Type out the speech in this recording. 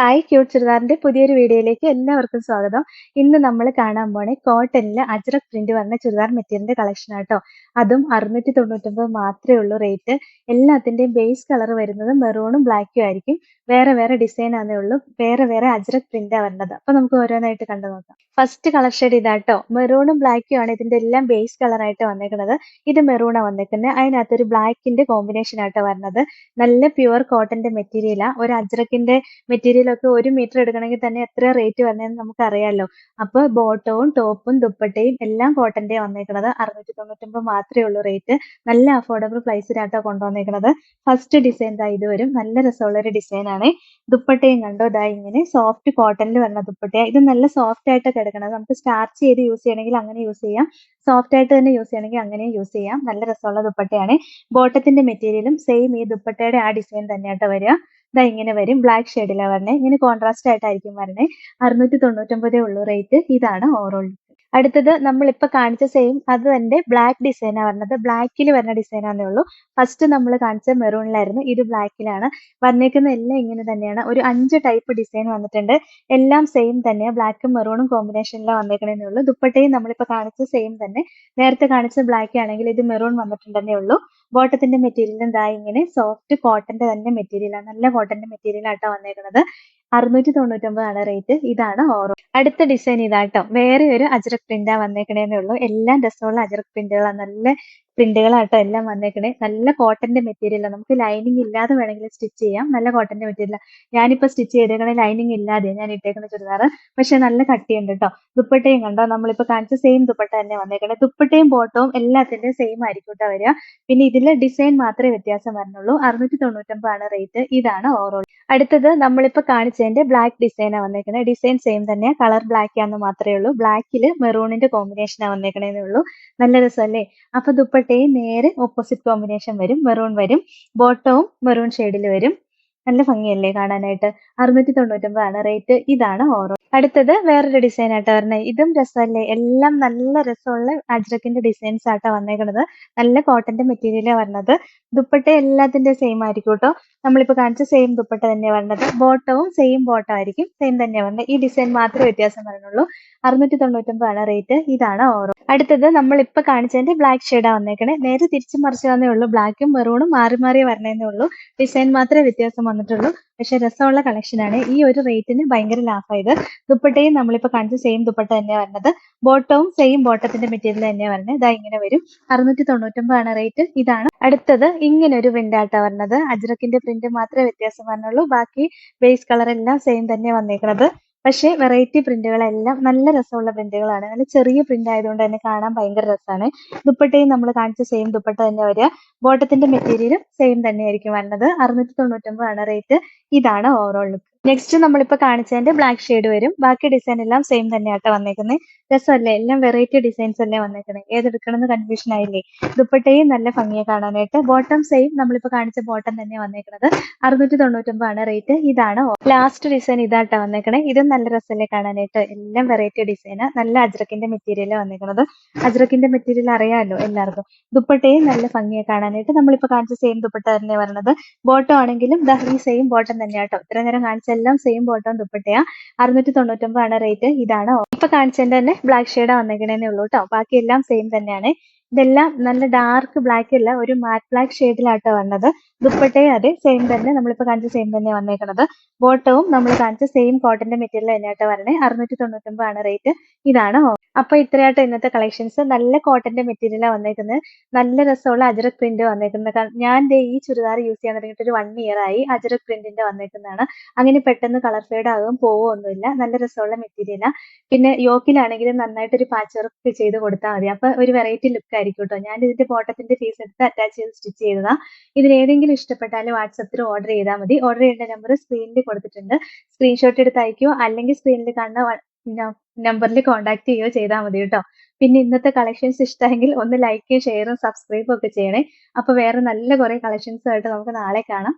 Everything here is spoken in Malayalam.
ഹായ് ക്യൂട്ട് ചുരിദാറിന്റെ പുതിയൊരു വീഡിയോയിലേക്ക് എല്ലാവർക്കും സ്വാഗതം. ഇന്ന് നമ്മൾ കാണാൻ പോണേ കോട്ടണിൽ അജ്രക് പ്രിന്റ് വന്ന ചുരിദാർ മെറ്റീരിയലിന്റെ കളക്ഷൻ ആട്ടോ. അതും അറുന്നൂറ്റി തൊണ്ണൂറ്റൊമ്പത് മാത്രമേ ഉള്ളൂ റേറ്റ് എല്ലാത്തിന്റെയും ബേസ് കളർ വരുന്നത് മെറൂണും ബ്ലാക്കും ആയിരിക്കും. വേറെ വേറെ ഡിസൈൻ ആണേ ഉള്ളൂ. വേറെ വേറെ അജ്രക് പ്രിന്റ് വരുന്നത് അപ്പൊ നമുക്ക് ഓരോന്നായിട്ട് കണ്ടു നോക്കാം. ഫസ്റ്റ് കളർ ഷെയ്ഡ് ഇതാട്ടോ. മെറൂണും ബ്ലാക്കും ആണ് ഇതിന്റെ എല്ലാം ബേസ് കളർ ആയിട്ട് വന്നേക്കുന്നത് ഇത് മെറൂണാണ് വന്നേക്കുന്നത് അതിനകത്ത് ഒരു ബ്ലാക്കിന്റെ കോമ്പിനേഷൻ ആട്ടോ വരുന്നത് നല്ല പ്യുവർ കോട്ടന്റെ മെറ്റീരിയലാ ഒരു അജ്രക്കിന്റെ മെറ്റീരിയൽ ഒക്കെ ഒരു മീറ്റർ എടുക്കണമെങ്കിൽ തന്നെ എത്ര റേറ്റ് വന്നതെന്ന് നമുക്ക് അറിയാലോ അപ്പൊ ബോട്ടവും ടോപ്പും ദുപ്പട്ടയും എല്ലാം കോട്ടന്റെ വന്നേക്കുന്നത് അറുന്നൂറ്റി തൊണ്ണൂറ്റൊമ്പത് മാത്രമേ ഉള്ളൂ റേറ്റ് നല്ല അഫോർഡബിൾ പ്രൈസിലാട്ടോ കൊണ്ടുവന്നേക്കുന്നത് ഫസ്റ്റ് ഡിസൈൻ ദാ ഇത് വരും. നല്ല രസമുള്ള ഒരു ഡിസൈൻ ആണ്. ദുപ്പട്ടയും കണ്ടോ? ദാ ഇങ്ങനെ സോഫ്റ്റ് കോട്ടണിൽ വരുന്ന ദുപ്പട്ടയ. ഇത് നല്ല സോഫ്റ്റ് ആയിട്ട് കിടക്കണത് നമുക്ക് സ്റ്റാർച്ച് ചെയ്ത് യൂസ് ചെയ്യണമെങ്കിൽ അങ്ങനെ യൂസ് ചെയ്യാം. സോഫ്റ്റ് ആയിട്ട് തന്നെ യൂസ് ചെയ്യണമെങ്കിൽ അങ്ങനെ യൂസ് ചെയ്യാം. നല്ല രസമുള്ള ദുപ്പട്ടയാണ്. ബോട്ടത്തിന്റെ മെറ്റീരിയലും സെയിം ഈ ദുപ്പട്ടയുടെ ആ ഡിസൈൻ തന്നെയാട്ടോ വരിക. ദാ ഇങ്ങനെ വരും. ബ്ലാക്ക് ഷെയ്ഡിലാണ് വരണേ. ഇങ്ങനെ കോൺട്രാസ്റ്റ് ആയിട്ടായിരിക്കും വരണേ. അറുന്നൂറ്റി തൊണ്ണൂറ്റൊമ്പതേ ഉള്ളൂ റേറ്റ് ഇതാണ് ഓവറോൾ അടുത്തത് നമ്മൾ ഇപ്പൊ കാണിച്ച സെയിം അത് തന്നെ ബ്ലാക്ക് ഡിസൈനാണ് വരുന്നത് ബ്ലാക്കിൽ വരുന്ന ആണേ ഉള്ളൂ. ഫസ്റ്റ് നമ്മൾ കാണിച്ച മെറൂണിലായിരുന്നു ഇത് ബ്ലാക്കിലാണ് വന്നേക്കുന്ന എല്ലാം ഇങ്ങനെ തന്നെയാണ്. ഒരു അഞ്ച് ടൈപ്പ് ഡിസൈൻ വന്നിട്ടുണ്ട്. എല്ലാം സെയിം തന്നെയാണ് ബ്ലാക്കും മെറൂണും കോമ്പിനേഷനിലാണ് വന്നേക്കണേ ഉള്ളൂ. ദുപ്പട്ടയും നമ്മളിപ്പോ കാണിച്ച സെയിം തന്നെ. നേരത്തെ കാണിച്ച ബ്ലാക്ക് ആണെങ്കിൽ ഇത് മെറൂൺ വന്നിട്ടുണ്ടെന്നേ ഉള്ളൂ. ബോട്ടത്തിന്റെ മെറ്റീരിയലും ദാ ഇങ്ങനെ സോഫ്റ്റ് കോട്ടന്റെ തന്നെ മെറ്റീരിയലാണ് നല്ല കോട്ടന്റെ മെറ്റീരിയൽ ആട്ടോ വന്നേക്കുന്നത് അറുന്നൂറ്റി തൊണ്ണൂറ്റൊമ്പതാണ് റേറ്റ് ഇതാണ് ഓറോ. അടുത്ത ഡിസൈൻ ഇതാട്ടോ. വേറെ ഒരു അജ്രക് പ്രിന്റാ വന്നേക്കണേന്നേ ഉള്ളൂ. എല്ലാം രസമുള്ള അജ്രക് പ്രിന്റുകളാണ് നല്ല പ്രിന്റുകളാട്ടോ എല്ലാം വന്നേക്കണേ. നല്ല കോട്ടന്റെ മെറ്റീരിയൽ നമുക്ക് ലൈനിങ് ഇല്ലാതെ വേണമെങ്കിൽ സ്റ്റിച്ച് ചെയ്യാം. നല്ല കോട്ടന്റെ മെറ്റീരിയൽ ഞാനിപ്പോ സ്റ്റിച്ച് ചെയ്തേക്കണേ ലൈനിങ് ഇല്ലാതെ ഞാൻ ഇട്ടേക്കുന്ന ചുരിദാർ പക്ഷെ നല്ല കട്ടിയുണ്ട് കേട്ടോ ദുപ്പട്ടയും കണ്ടോ? നമ്മളിപ്പോ കാണിച്ച സെയിം ദുപ്പട്ട തന്നെ വന്നേക്കണേ. ദുപ്പട്ടയും ബോട്ടവും എല്ലാത്തിന്റെയും സെയിം ആയിരിക്കും കേട്ടോ വരിക പിന്നെ ഇതിലെ ഡിസൈൻ മാത്രമേ വ്യത്യാസം വരുന്നുള്ളൂ അറുന്നൂറ്റി തൊണ്ണൂറ്റൊമ്പതാണ് റേറ്റ് ഇതാണ് ഓവറോൾ അടുത്തത് നമ്മളിപ്പോ കാണിച്ചതിന്റെ ബ്ലാക്ക് ഡിസൈനാണ് വന്നേക്കുന്നത് ഡിസൈൻ സെയിം തന്നെ കളർ ബ്ലാക്ക് ആണെന്ന് മാത്രമേ ഉള്ളൂ. ബ്ലാക്കിൽ മെറൂണിന്റെ കോമ്പിനേഷനാണ് വന്നേക്കണേന്നേ ഉള്ളൂ. നല്ല രസമല്ലേ അപ്പൊ ദുപ്പട്ടയും നേരെ ഓപ്പോസിറ്റ് കോമ്പിനേഷൻ വരും. മെറൂൺ വരും. ബോട്ടവും മെറൂൺ ഷെയ്ഡിൽ വരും. നല്ല ഭംഗിയല്ലേ കാണാനായിട്ട്? അറുന്നൂറ്റി തൊണ്ണൂറ്റൊമ്പതാണ് റേറ്റ് ഇതാണ് ഓറോ അടുത്തത് വേറൊരു ഡിസൈൻ ആട്ടോ വരണത് ഇതും രസമല്ലേ? എല്ലാം നല്ല രസമുള്ള അജ്രക്കിന്റെ ഡിസൈൻസ് ആട്ടോ വന്നേക്കുന്നത് നല്ല കോട്ടന്റെ മെറ്റീരിയലാണ് വരണത്. ദുപ്പട്ട എല്ലാത്തിന്റെ സെയിം ആയിരിക്കും കേട്ടോ നമ്മളിപ്പോ കാണിച്ച സെയിം ദുപ്പട്ട തന്നെയാണ് വരണത്. ബോട്ടവും സെയിം ബോട്ടം ആയിരിക്കും. സെയിം തന്നെയാണ് വരണത്. ഈ ഡിസൈൻ മാത്രമേ വ്യത്യാസം വരണുള്ളൂ. അറുന്നൂറ്റി തൊണ്ണൂറ്റൊമ്പതാണ് റേറ്റ് ഇതാണ് ഓറോ. അടുത്തത് നമ്മൾ കാണിച്ചതിന്റെ ബ്ലാക്ക് ഷെയ്ഡാണ് വന്നേക്കണേ. നേരെ തിരിച്ചു മറിച്ച് വന്നേ ഉള്ളൂ. ബ്ലാക്കും മെറൂണും മാറി മാറി വരണേന്നേ ഉള്ളൂ. ഡിസൈൻ മാത്രമേ വ്യത്യാസം വന്നിട്ടുള്ളൂ. പക്ഷെ രസമുള്ള കളക്ഷൻ ആണ്. ഈ ഒരു റേറ്റിന് ഭയങ്കര ലാഭമായത്. ദുപ്പട്ടയും നമ്മളിപ്പോ കാണിച്ച സെയിം ദുപ്പട്ട തന്നെയാണ് വരുന്നത്. ബോട്ടവും സെയിം ബോട്ടത്തിന്റെ മെറ്റീരിയൽ തന്നെയാണ് വരുന്നത്. ഇതാ ഇങ്ങനെ വരും. അറുന്നൂറ്റി തൊണ്ണൂറ്റൊമ്പതാണ് റേറ്റ് ഇതാണ് അടുത്തത്. ഇങ്ങനെ ഒരു പ്രിന്റ് വരുന്നത്. അജ്രക്കിന്റെ പ്രിന്റ് മാത്രമേ വ്യത്യാസം വരുന്നുള്ളൂ ബാക്കി ബേസ് കളർ എല്ലാം സെയിം തന്നെ വന്നേക്കുന്നത് പക്ഷേ വെറൈറ്റി പ്രിന്റുകളെല്ലാം നല്ല രസമുള്ള പ്രിന്റുകളാണ് നല്ല ചെറിയ പ്രിന്റ് ആയതുകൊണ്ട് തന്നെ കാണാൻ ഭയങ്കര രസമാണ് ദുപ്പട്ടയും നമ്മൾ കാണിച്ച സെയിം ദുപ്പട്ട തന്നെ വരിക. ബോട്ടത്തിന്റെ മെറ്റീരിയലും സെയിം തന്നെയായിരിക്കും വരുന്നത്. അറുന്നൂറ്റി തൊണ്ണൂറ്റൊമ്പതാണ് റേറ്റ് ഇതാണ് ഓവറോൾ ലുക്ക് നെക്സ്റ്റ് നമ്മളിപ്പോ കാണിച്ചതിന്റെ ബ്ലാക്ക് ഷെയ്ഡ് വരും. ബാക്കി ഡിസൈൻ എല്ലാം സെയിം തന്നെയാട്ടോ വന്നേക്കുന്നത് രസമല്ലേ? എല്ലാം വെറൈറ്റി ഡിസൈൻസ് അല്ലേ വന്നേക്കുന്നത് ഏതെടുക്കണമെന്ന് കൺഫ്യൂഷൻ ആയില്ലേ? ദുപ്പട്ടയും നല്ല ഭംഗിയെ കാണാനായിട്ട്. ബോട്ടം സെയിം നമ്മളിപ്പോ കാണിച്ച ബോട്ടം തന്നെ വന്നേക്കുന്നത് അറുന്നൂറ്റി തൊണ്ണൂറ്റൊമ്പതാണ് റേറ്റ് ഇതാണ് ലാസ്റ്റ് ഡിസൈൻ ഇതാട്ടോ വന്നേക്കണേ. ഇതും നല്ല രസമല്ലേ കാണാനായിട്ട്? എല്ലാം വെറൈറ്റി ഡിസൈൻ നല്ല അജ്രക്കിന്റെ മെറ്റീരിയൽ വന്നേക്കുന്നത് അജ്രക്കിന്റെ മെറ്റീരിയൽ അറിയാമല്ലോ എല്ലാവർക്കും. ദുപ്പട്ടയും നല്ല ഭംഗിയെ കാണാനായിട്ട് നമ്മളിപ്പോ കാണിച്ച സെയിം ദുപ്പട്ട തന്നെ വരണത്. ബോട്ടം ആണെങ്കിലും ദാ ഈ സെയിം ബോട്ടം തന്നെയാട്ടോ. ഇത്ര നേരം കാണിച്ച എല്ലാം സെയിം ബോട്ടം ദുപ്പട്ടയാ. അറുന്നൂറ്റി തൊണ്ണൂറ്റൊമ്പതാണ് റേറ്റ് ഇതാണ്. ഇപ്പൊ കാണിച്ചതിന്റെ തന്നെ ബ്ലാക്ക് ഷെയ്ഡാ വന്നേക്കണേന്നേ ഉള്ളൂ കേട്ടോ ബാക്കി എല്ലാം സെയിം തന്നെയാണ്. ഇതെല്ലാം നല്ല ഡാർക്ക് ബ്ലാക്ക് അല്ല ഒരു മാറ്റ് ബ്ലാക്ക് ഷെയ്ഡിലാട്ടോ വന്നത്. ദുപ്പട്ടയും അതെ സെയിം തന്നെ നമ്മളിപ്പോ കാണിച്ച സെയിം തന്നെ വന്നേക്കുന്നത് ബോട്ടവും നമ്മൾ കാണിച്ച സെയിം കോട്ടന്റെ മെറ്റീരിയൽ തന്നെയാട്ടോ വരണേ. അറുന്നൂറ്റി തൊണ്ണൂറ്റൊമ്പതാണ് റേറ്റ് ഇതാണ് അപ്പൊ ഇത്രയായിട്ട് ഇന്നത്തെ കളക്ഷൻസ് നല്ല കോട്ടന്റെ മെറ്റീരിയലാണ് വന്നേക്കുന്നത് നല്ല രസമുള്ള അജറക് പ്രിന്റ് വന്നേക്കുന്നത് ഞാൻ ഈ ചുരിദാർ യൂസ് ചെയ്യാൻ തുടങ്ങിയിട്ട് ഒരു വൺ ഇയർ ആയി അജറക് പ്രിന്റിന്റെ വന്നേക്കുന്നതാണ്. അങ്ങനെ പെട്ടെന്ന് കളർ ഫേഡ് ആകും പോവൊന്നുമില്ല നല്ല രസമുള്ള മെറ്റീരിയലാണ് പിന്നെ യോക്കിലാണെങ്കിലും നന്നായിട്ട് ഒരു പാച്ച് വർക്ക് ചെയ്ത് കൊടുത്താൽ മതി. അപ്പൊ ഒരു വെറൈറ്റി ലുക്ക് ആയിരിക്കും കേട്ടോ ഞാൻ ഇതിന്റെ ബോട്ടത്തിന്റെ പീസ് എടുത്ത് അറ്റാച്ച് ചെയ്ത് സ്റ്റിച്ച് ചെയ്തതാ. ഇതിൽ ഏതെങ്കിലും ഇഷ്ടപ്പെട്ടാൽ വാട്സപ്പിൽ ഓർഡർ ചെയ്താൽ മതി. ഓർഡർ ചെയ്യേണ്ട നമ്പർ സ്ക്രീനിൽ കൊടുത്തിട്ടുണ്ട്. സ്ക്രീൻഷോട്ട് എടുത്ത് അയക്കുകയോ അല്ലെങ്കിൽ സ്ക്രീനിൽ കാണുന്ന നമ്പറിൽ കോൺടാക്ട് ചെയ്യുകയോ ചെയ്താൽ മതി കേട്ടോ പിന്നെ ഇന്നത്തെ കളക്ഷൻസ് ഇഷ്ടമെങ്കിൽ ഒന്ന് ലൈക്കും ഷെയറും സബ്സ്ക്രൈബും ഒക്കെ ചെയ്യണേ. അപ്പൊ വേറെ നല്ല കുറെ കളക്ഷൻസ് ആയിട്ട് നമുക്ക് നാളെ കാണാം.